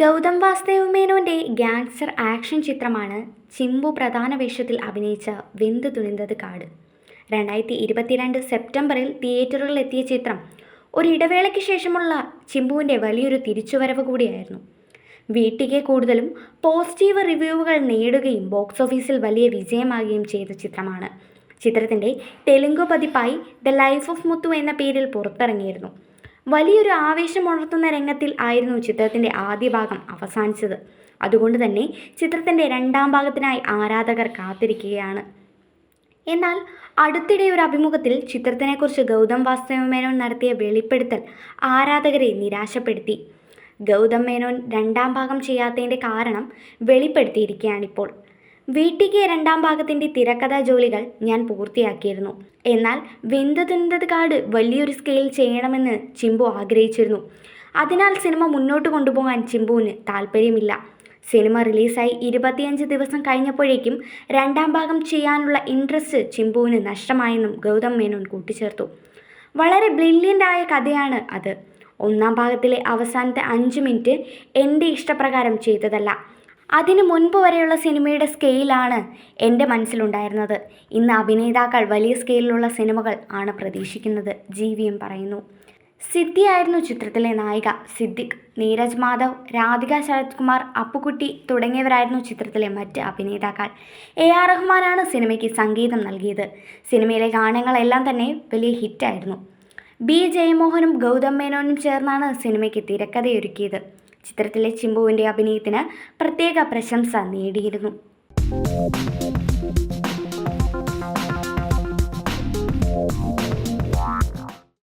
ഗൗതം വാസുദേവ് മേനോന്റെ gangster action ചിത്രമാണ് ചിമ്പു പ്രധാന വേഷത്തിൽ അഭിനയിച്ച വെന്ത് തുണിന്തത് കാട്. രണ്ടായിരത്തി ഇരുപത്തിരണ്ട് സെപ്റ്റംബറിൽ തിയേറ്ററുകളിലെത്തിയ ചിത്രം ഒരിടവേളയ്ക്ക് ശേഷമുള്ള ചിമ്പുവിന്റെ വലിയൊരു തിരിച്ചുവരവ് കൂടിയായിരുന്നു. വീട്ടിലെ കൂടുതലും പോസിറ്റീവ് റിവ്യൂവുകൾ നേടുകയും ബോക്സ് ഓഫീസിൽ വലിയ വിജയമാകുകയും ചെയ്ത ചിത്രമാണ്. ചിത്രത്തിന്റെ തെലുങ്ക് പതിപ്പായി ദ ലൈഫ് ഓഫ് മുത്തു എന്ന പേരിൽ പുറത്തിറങ്ങിയിരുന്നു. വലിയൊരു ആവേശമുണർത്തുന്ന രംഗത്തിൽ ആയിരുന്നു ചിത്രത്തിന്റെ ആദ്യ ഭാഗം അവസാനിച്ചത്. അതുകൊണ്ട് തന്നെ ചിത്രത്തിന്റെ രണ്ടാം ഭാഗത്തിനായി ആരാധകർ കാത്തിരിക്കുകയാണ്. എന്നാൽ അടുത്തിടെ ഒരു അഭിമുഖത്തിൽ ചിത്രത്തിനെക്കുറിച്ച് ഗൗതം വാസ്തവ മേനോൻ നടത്തിയ വെളിപ്പെടുത്തൽ ആരാധകരെ നിരാശപ്പെടുത്തി. ഗൗതം മേനോൻ രണ്ടാം ഭാഗം ചെയ്യാത്തതിന്റെ കാരണം വെളിപ്പെടുത്തിയിരിക്കുകയാണിപ്പോൾ. വീട്ടിക്ക് രണ്ടാം ഭാഗത്തിന്റെ തിരക്കഥാ ജോലികൾ ഞാൻ പൂർത്തിയാക്കിയിരുന്നു. എന്നാൽ വെന്ത് തിന്നത് കാട് വലിയൊരു സ്കെയിൽ ചെയ്യണമെന്ന് ചിമ്പു ആഗ്രഹിച്ചിരുന്നു. അതിനാൽ സിനിമ മുന്നോട്ട് കൊണ്ടുപോകാൻ ചിമ്പുവിന് താല്പര്യമില്ല സിനിമ റിലീസായി ഇരുപത്തിയഞ്ച് ദിവസം കഴിഞ്ഞപ്പോഴേക്കും രണ്ടാം ഭാഗം ചെയ്യാനുള്ള ഇൻട്രസ്റ്റ് ചിമ്പുവിന് നഷ്ടമായെന്നും ഗൗതം മേനോൻ കൂട്ടിച്ചേർത്തു. വളരെ ബ്രില്യന്റ് ആയ കഥയാണ് അത്. ഒന്നാം ഭാഗത്തിലെ അവസാനത്തെ അഞ്ച് മിനിറ്റ് എന്റെ ഇഷ്ടപ്രകാരം ചെയ്തതല്ല. അതിനു മുൻപ് വരെയുള്ള സിനിമയുടെ സ്കെയിലാണ് എന്റെ മനസ്സിലുണ്ടായിരുന്നത്. ഇന്ന് അഭിനേതാക്കൾ വലിയ സ്കെയിലുള്ള സിനിമകൾ ആണ് പ്രതീക്ഷിക്കുന്നത് ജി പറയുന്നു. സിദ്ധി സിദ്ധിയായിരുന്നു ചിത്രത്തിലെ നായിക. സിദ്ദിഖ് നീരജ് മാധവ് രാധിക ശരത് കുമാർ അപ്പുക്കുട്ടി തുടങ്ങിയവരായിരുന്നു ചിത്രത്തിലെ മറ്റ് അഭിനേതാക്കൾ. എ ആർ റഹ്മാനാണ് സിനിമയ്ക്ക് സംഗീതം നൽകിയത്. സിനിമയിലെ ഗാനങ്ങളെല്ലാം തന്നെ വലിയ ഹിറ്റായിരുന്നു. ബി ജയമോഹനും ഗൗതം മേനോനും ചേർന്നാണ് സിനിമയ്ക്ക് തിരക്കഥയൊരുക്കിയത്. ചിത്രത്തിലെ ചിമ്പുവിന്റെ അഭിനയത്തിന് പ്രത്യേക പ്രശംസ നേടിയിരുന്നു.